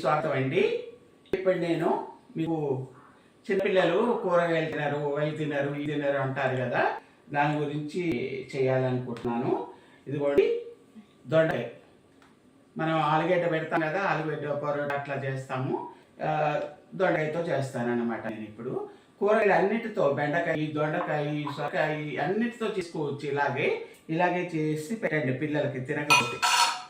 స్వాగతం అండి ఇప్పుడు నేను మీకు చిన్నపిల్లలు కూరగాయలు తినరు వైలు తినరు ఇది తినరు అంటారు కదా దాని గురించి చేయాలనుకుంటున్నాను. ఇదిగోండి దొండకాయ. మనం ఆలుగడ్డ పెడతాం కదా ఆలుగడ్డ పొరట అట్లా చేస్తాము. దొండకాయతో చేస్తాను నేను ఇప్పుడు. కూరగాయలు అన్నిటితో బెండకాయ దొండకాయ సొరకాయ అన్నిటితో చేసుకోవచ్చు ఇలాగే. ఇలాగే చేసి పెట్టండి పిల్లలకి తినకపోతే.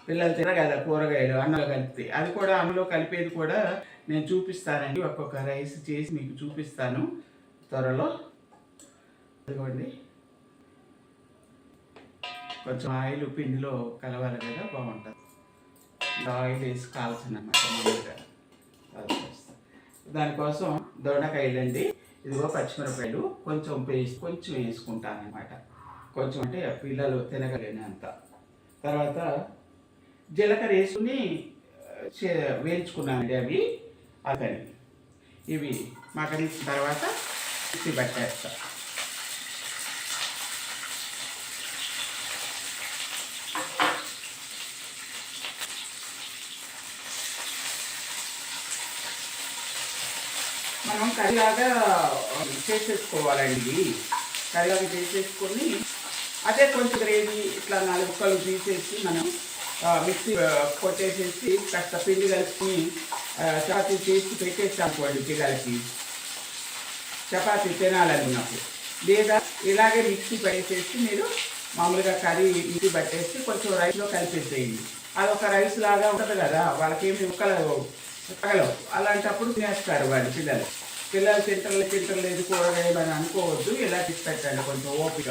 పిల్లలు తినగల కూరగాయలు అన్నంలో కలిపితే. అది కూడా అన్నంలో కలిపేది కూడా నేను చూపిస్తానండి. ఒక్కొక్క రైస్ చేసి మీకు చూపిస్తాను త్వరలో. అదిగోండి. కొంచెం ఆయిల్ పిండిలో కలవాలి కదా బాగుంటుంది. ఆయిల్ వేసి కాల్చిన అన్నమాట మామూలుగా దానికోసం దొండకాయలు అండి ఇదిగో పచ్చిమిరపకాయలు కొంచెం పేస్ట్ కొంచెం వేసుకుంటాను అనమాట కొంచెం అంటే పిల్లలు తినగలిగినంత. తర్వాత జీలకర్ర వేసుకుని ఆ, వేయించుకున్నానండి అవి. అదని ఇవి మగ్గనిచ్చిన తర్వాత మిక్సీ పట్టేస్తా మనం కర్రీలాగా చేసేసుకోవాలండి. కర్రీలాగా చేసేసుకొని అదే కొంచెం గ్రేవీ ఇట్లా నాలుగు ముక్కలు తీసేసి మనం మిక్సీ కొట్టేసేసి కాస్త పిండి కలిపి చపాతీ చేసి పెట్టేసి పిల్లలకి. చపాతీ తినాలనుకున్నప్పుడు లేదా ఇలాగే మిక్సీ పట్టేసేసి మీరు మామూలుగా కర్రీ మిక్సీ పట్టేసి కొంచెం రైస్లో కలిపేసేయండి. అది ఒక రైస్ లాగా ఉంటుంది కదా వాళ్ళకేమి ముక్కలు తగలవు అలాంటప్పుడు తినేస్తారు వాళ్ళు పిల్లలు. పిల్లలు తింటలేదు తింటలేదు కూరగాయలు అని అనుకోవద్దు ఇలా తీసి పెట్టండి కొంచెం ఓపిక.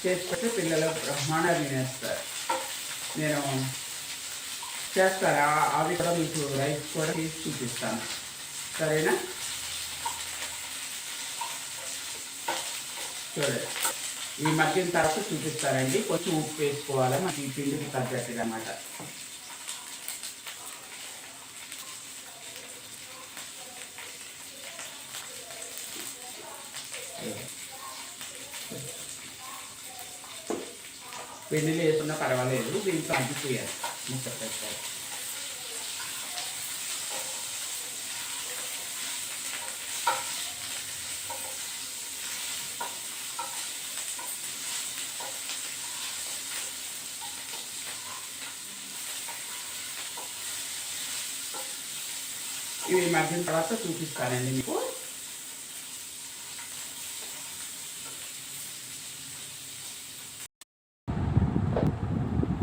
చేసి పెడితే పిల్లలు బ్రహ్మాండంగా తినేస్తారు. నేను చేస్తాను అవి కూడా మీకు రైస్ కూడా తీసి చూపిస్తాను. సరేనా? చూడండి. ఈ మధ్యన తర్వాత చూపిస్తారండి. కొంచెం ఉప్పు వేసుకోవాలి మనకి పిండికి తగ్గట్టుగా అన్నమాట. పెళ్ళిళ్ళు వేసుకున్నా పర్వాలేదు దీంట్లో అడ్డుపోయాలి ముక్క పెట్టాలి ఇవి మధ్యన తర్వాత చూపిస్తానండి మీకు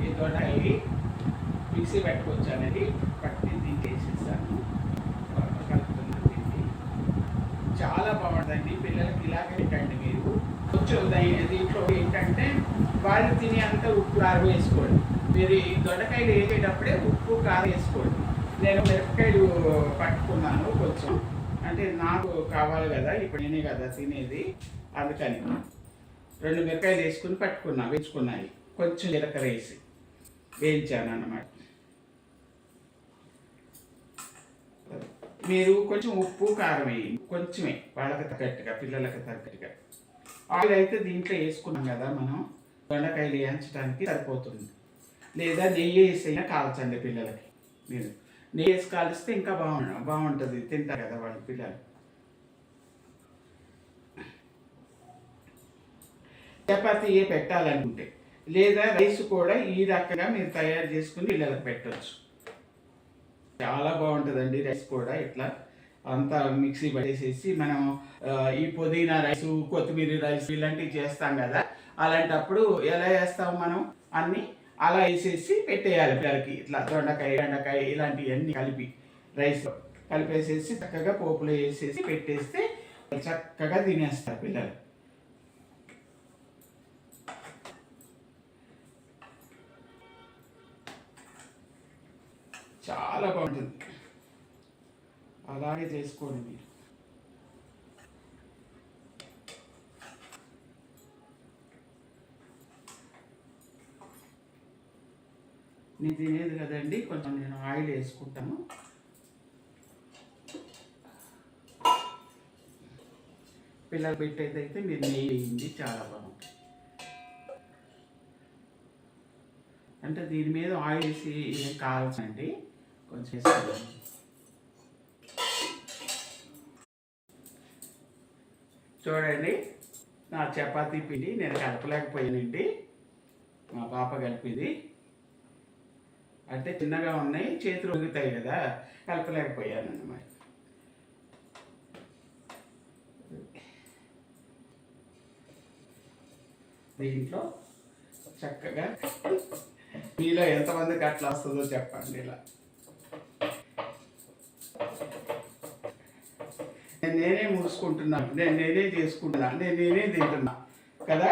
ఈ దొండకాయ మిక్సీ పెట్టుకొచ్చానండి పట్టి దీనికి వేసేసాను కలుపుతున్నాను దీన్ని చాలా బాగుంటుందండి పిల్లలకి ఇలాగే పెట్టండి మీరు. కొంచెం దై- దీంట్లో ఏంటంటే వాళ్ళు తినే అంత ఉప్పు కారం వేసుకోండి. మీరు ఈ దొండకాయలు వేసేటప్పుడే ఉప్పు కారం వేసుకోండి. నేను మిరపకాయలు పట్టుకున్నాను కొంచెం. అంటే నాకు కావాలి కదా ఇప్పుడు నేనే కదా తినేది. అందుకని రెండు మిరపకాయలు వేసుకుని పట్టుకున్నా వేసుకున్నాయి కొంచెం జీలకర్ర వేసి వేయించాను అన్నమాట మీరు కొంచెం ఉప్పు కారం వేయండి కొంచెమే. వాళ్ళకి తగ్గట్టుగా పిల్లలకి తగ్గట్టుగా. ఆయిల్ అయితే దీంట్లో వేసుకున్నాం కదా మనం. దొండకాయలు వేయించడానికి సరిపోతుంది. లేదా నెయ్యి వేసైనా కాల్చండి పిల్లలకి. మీరు నెయ్యి వేసి కాలిస్తే ఇంకా బాగుండ బాగుంటుంది. తింటారు కదా వాళ్ళ పిల్లలు. చపాతీ పెట్టాలనుకుంటే లేదా రైస్ కూడా ఈ రకంగా మీరు తయారు చేసుకుని పిల్లలకు పెట్టవచ్చు చాలా బాగుంటుందండి రైస్ కూడా ఇట్లా. అంతా మిక్సీ పడేసేసి మనం ఈ పుదీనా రైస్ కొత్తిమీర రైస్ ఇలాంటివి చేస్తాం కదా. అలాంటప్పుడు ఎలా చేస్తాం మనం? అన్ని అలా వేసేసి పెట్టేయాలి పిల్లలకి. ఇట్లా దొండకాయ బెండకాయ ఇలాంటివన్నీ కలిపి రైస్లో కలిపేసేసి చక్కగా పోపులో వేసేసి పెట్టేస్తే చక్కగా తినేస్తారు పిల్లలు. చాలా బాగుంటుంది. అలాగే చేసుకోండి మీరు. నేను తినేది కదండి కొంచెం నేను ఆయిల్ వేసుకుంటాను. పిల్లలు పెట్టేది అయితే మీరు నెయ్యి వేయండి చాలా బాగుంటుంది. అంటే దీని మీద ఆయిల్ వేసి కావాల్సండి కొంచెం వేసుకుందాం. చూడండి నా చపాతీ పిండి నేను కలపలేకపోయానండి. మా పాప కలిపింది. అంటే చిన్నగా ఉన్నాయి చేతులు ఉగుతాయి కదా కలపలేకపోయాను అన్నమాట దీంట్లో చక్కగా మీలో ఎంతమందికి అట్లా వస్తుందో చెప్పండి ఇలా. నేను నేనే మూసుకుంటున్నాను నేను నేనే చేసుకుంటున్నా. నేను నేనే తింటున్నా. కదా?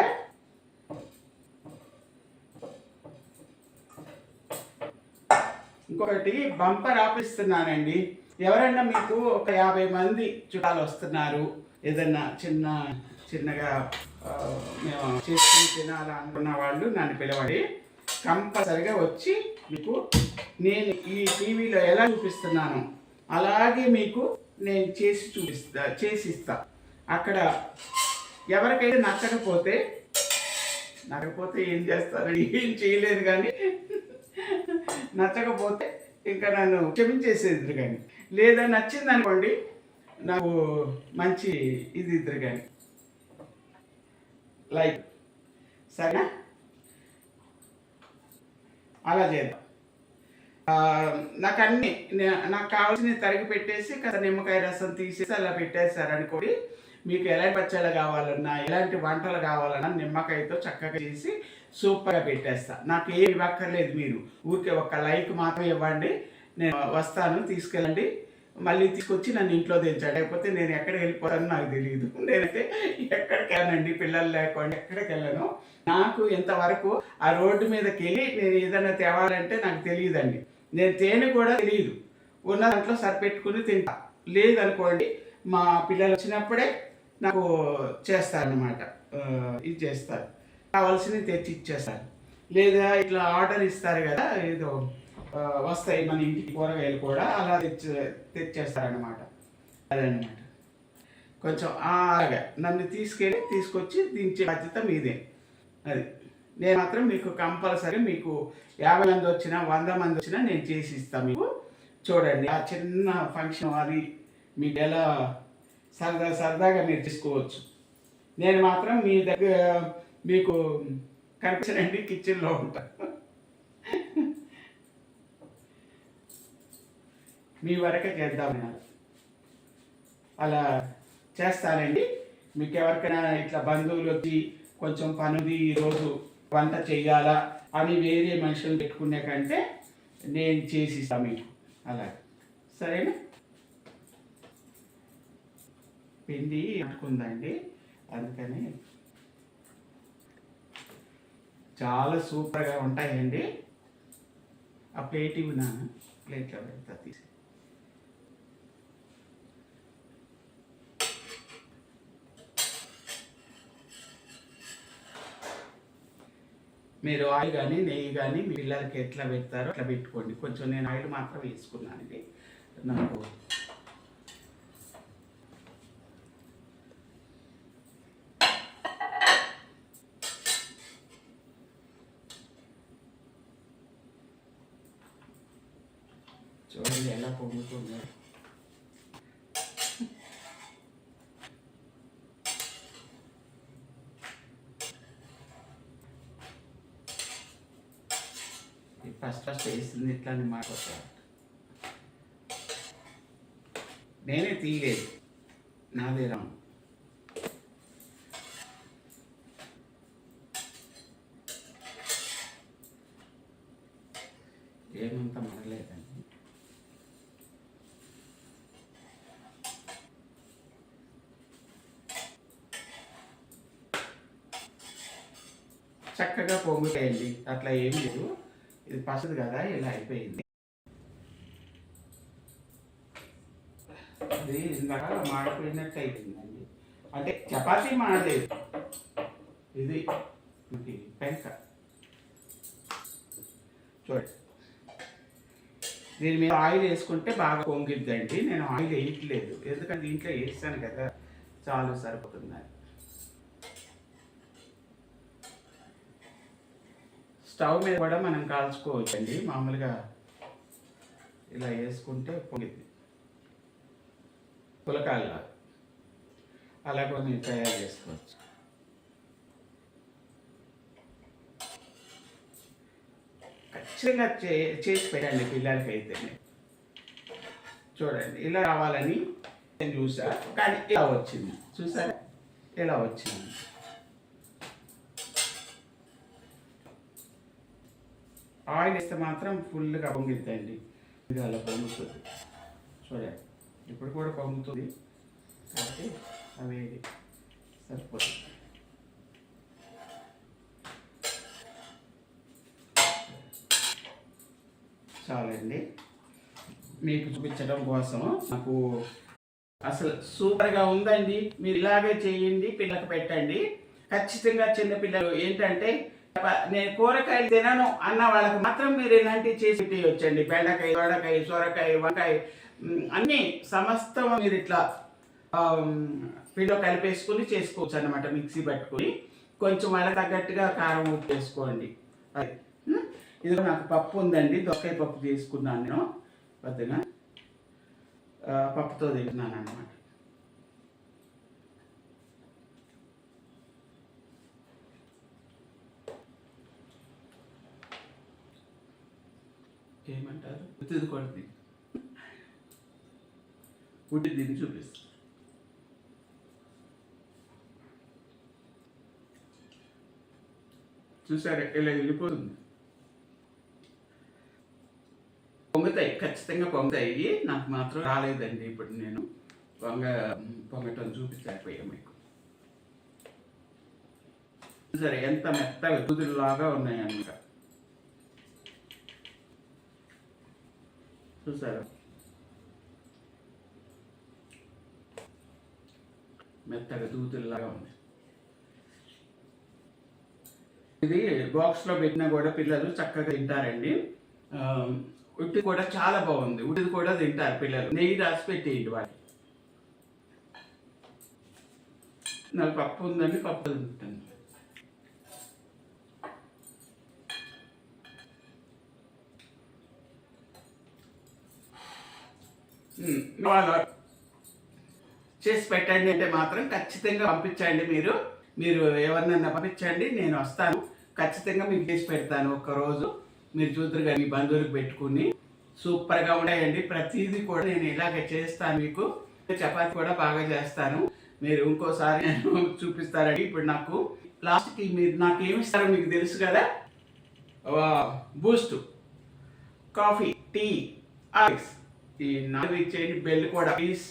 ఇంకొకటి బంపర్ ఆపిస్తున్నానండి. ఎవరన్నా మీకు ఒక యాభై మంది చుట్టాలు వస్తున్నారు? ఏదన్నా చిన్న చిన్నగా మేము చేసుకుని తినాలనుకున్న వాళ్ళు నన్ను పిలవండి. కంపల్సరిగా వచ్చి మీకు నేను ఈ టీవీలో ఎలా చూపిస్తున్నాను అలాగే మీకు నేను చేసి చూపిస్తా చేసిస్తా. అక్కడ ఎవరికైతే నచ్చకపోతే నచ్చకపోతే ఏం చేస్తారని ఏం చేయలేదు కానీ నచ్చకపోతే ఇంకా నన్ను క్షమించేసేది కానీ. లేదా నచ్చింది అనుకోండి నాకు మంచి ఇది ఇద్దరు కానీ. లైక్. సరేనా? అలా చేద్దాం. నాకు అన్ని నే- నాకు కావాల్సినవి తరిగి పెట్టేసి కాస్త నిమ్మకాయ రసం తీసేసి అలా పెట్టేస్తారు మీకు ఎలాంటి పచ్చళ్ళు కావాలన్నా ఎలాంటి వంటలు కావాలన్నా నిమ్మకాయతో చక్కగా చేసి సూపర్గా పెట్టేస్తా. నాకు ఏమి ఇవ్వక్కర్లేదు మీరు. ఊరికే ఒక లైక్ మాత్రం ఇవ్వండి. నేను వస్తాను తీసుకెళ్ళండి. మళ్ళీ తీసుకొచ్చి నన్ను ఇంట్లో దించాడు లేకపోతే నేను ఎక్కడ వెళ్ళిపోతానో నాకు తెలియదు నేనైతే ఎక్కడికి వెళ్ళనండి పిల్లలు లేకుండా ఎక్కడికి వెళ్ళను నాకు ఇంతవరకు ఆ రోడ్డు మీదకి వెళ్ళి నేను ఏదైనా తేవాలంటే నాకు తెలియదండి. నేను తేనె కూడా తెలియదు ఉన్న దాంట్లో సరిపెట్టుకుని తింటా. లేదనుకోండి మా పిల్లలు వచ్చినప్పుడే నాకు చేస్తారనమాట ఇది చేస్తారు. కావాల్సినవి తెచ్చి ఇచ్చేస్తారు. లేదా ఇట్లా ఆర్డర్ ఇస్తారు కదా ఏదో వస్తాయి మన ఇంటికి కూరగాయలు కూడా అలా తెచ్చి తెచ్చేస్తారనమాట అదనమాట కొంచెం అలాగా నన్ను తీసుకెళ్ళి తీసుకొచ్చి దించే బాధ్యత మీదే. అది. నేను మాత్రం మీకు కంపల్సరీ మీకు యాభై మంది వచ్చినా వంద మంది వచ్చినా నేను చేసి ఇస్తాను మీకు. చూడండి ఆ చిన్న ఫంక్షన్ అది మీకు ఎలా సరదా సరదాగా మీరు తీసుకోవచ్చు. నేను మాత్రం మీ దగ్గర మీకు కనిపించండి కిచెన్లో ఉంటా. మీ వరకే చేద్దాం అలా చేస్తానండి. మీకు ఎవరికైనా ఇట్లా బంధువులు వచ్చి కొంచెం పనుది ఈరోజు వంట చెయ్యాలా అని వేరే మనుషులు పెట్టుకునే కంటే నేను చేసి ఇస్తాను మీకు. అలా. సరేనా? పిండి అంటుకుందండి. అందుకని చాలా సూపర్గా ఉంటాయండి. ఆ ప్లేట్ ఇవ్వనాను ప్లేట్లో పెడతా తీసి మీరు ఆయిల్ కానీ నెయ్యి కానీ మీ పిల్లలకి ఎట్లా పెడతారో అట్లా పెట్టుకోండి. కొంచెం నేను ఆయిల్ మాత్రం వేసుకున్నానండి. నాకు చూడండి ఎలా పొంగుతుందో. ఫస్ట్ ఫస్ట్ వేసింది ఇట్లా అని మాట వస్తుంది. నేనే తీయలేదు. నాదే రాము ఏమంత మనలేదండి చక్కగా పొంగుతాయండి. అట్లా ఏం లేదు. ఇది పసదు కదా ఇలా అయిపోయింది. అది ఇందాక మాడిపోయినట్టు అయిపోయిందండి. అంటే చపాతీ మాడలేదు. ఇది ఇది పెంక. చూడండి. దీని మీద ఆయిల్ వేసుకుంటే బాగా పొంగిద్దండి. నేను ఆయిల్ వేయట్లేదు. ఎందుకంటే దీంట్లో వేస్తాను కదా చాలు సరిపోతుంది స్టవ్ మీద కూడా మనం కాల్చుకోవచ్చు అండి మామూలుగా ఇలా వేసుకుంటే పొంగిద్ది. పులకాల్లా. అలా కొన్ని తయారు చేసుకోవచ్చు. ఖచ్చితంగా చే చేసి పెట్టండి పిల్లలకి అయితే చూడండి ఇలా రావాలని నేను చూసా. కానీ ఇలా వచ్చింది. చూసారా? ఇలా వచ్చింది. ఆయిల్ వేస్తే మాత్రం ఫుల్గా పొంగిద్దండి ఇది అలా పొంగుతుంది. చూడండి ఇప్పుడు కూడా పొంగుతుంది. కాబట్టి అవి సరిపోతుంది చాలండి. మీకు చూపించడం కోసం నాకు అసలు సూపర్గా ఉందండి. మీరు ఇలాగే చేయండి పిల్లలకు పెట్టండి. ఖచ్చితంగా చిన్న పిల్లలు ఏంటంటే నేను కూరగాయలు తినను అన్న వాళ్ళకి మాత్రం మీరు ఇలాంటివి చేసి వచ్చండి బెండకాయ దొడకాయ సొరకాయ వంకాయ అన్ని అన్నీ సమస్తం మీరు ఇట్లా పిండిలో కలిపేసుకుని చేసుకోవచ్చు అనమాట మిక్సీ పట్టుకొని. కొంచెం వాళ్ళకి తగ్గట్టుగా కారం ఉప్పు వేసుకోండి. అది. ఇది నాకు పప్పు ఉందండి దొక్కాయ పప్పు తీసుకున్నాను నేను. కొద్దిగా పప్పుతో తింటున్నాను అనమాట ఏమంటారు? ఉత్తిది కొడుతుంది ఉట్టి దీన్ని చూపిస్తుంది చూసారా? ఇలా వెళ్ళిపోతుంది. పొంగుతాయి. ఖచ్చితంగా పొంగుతాయి. నాకు మాత్రం రాలేదండి ఇప్పుడు నేను. పొంగ పొంగటం చూపించకపోయా మీకు. సరే ఎంత మెత్తగా కుదురులాగా ఉన్నాయన్నమాట. చూసారా? మెత్తగా దూతుల్లాగా ఉంది. ఇది బాక్స్లో పెట్టినా కూడా పిల్లలు చక్కగా తింటారండి. ఉట్టి కూడా చాలా బాగుంది. ఉట్టిది కూడా తింటారు పిల్లలు. నెయ్యి రాసి పెట్టేయండి వాళ్ళు నాకు పప్పు ఉందండి పప్పు తింటాను. Hmm. చేసి పెట్టండి అంటే మాత్రం ఖచ్చితంగా పంపించండి మీరు. మీరు ఎవరినన్నా పంపించండి నేను వస్తాను. ఖచ్చితంగా మీకు చేసి పెడతాను ఒక్కరోజు. మీరు చూద్దరుగా మీ బంధువులకు పెట్టుకుని. సూపర్గా ఉంటాయండి ప్రతిదీ కూడా నేను ఇలాగే చేస్తాను మీకు. చపాతి కూడా బాగా చేస్తాను. మీరు ఇంకోసారి నేను చూపిస్తారండి ఇప్పుడు నాకు లాస్ట్కి మీరు నాకు ఏమి ఇస్తారో మీకు తెలుసు కదా? బూస్ట్ కాఫీ టీ ఐస్ ఈ నాలుగు ఇచ్చేయండి. బెల్ కూడా. ప్లీజ్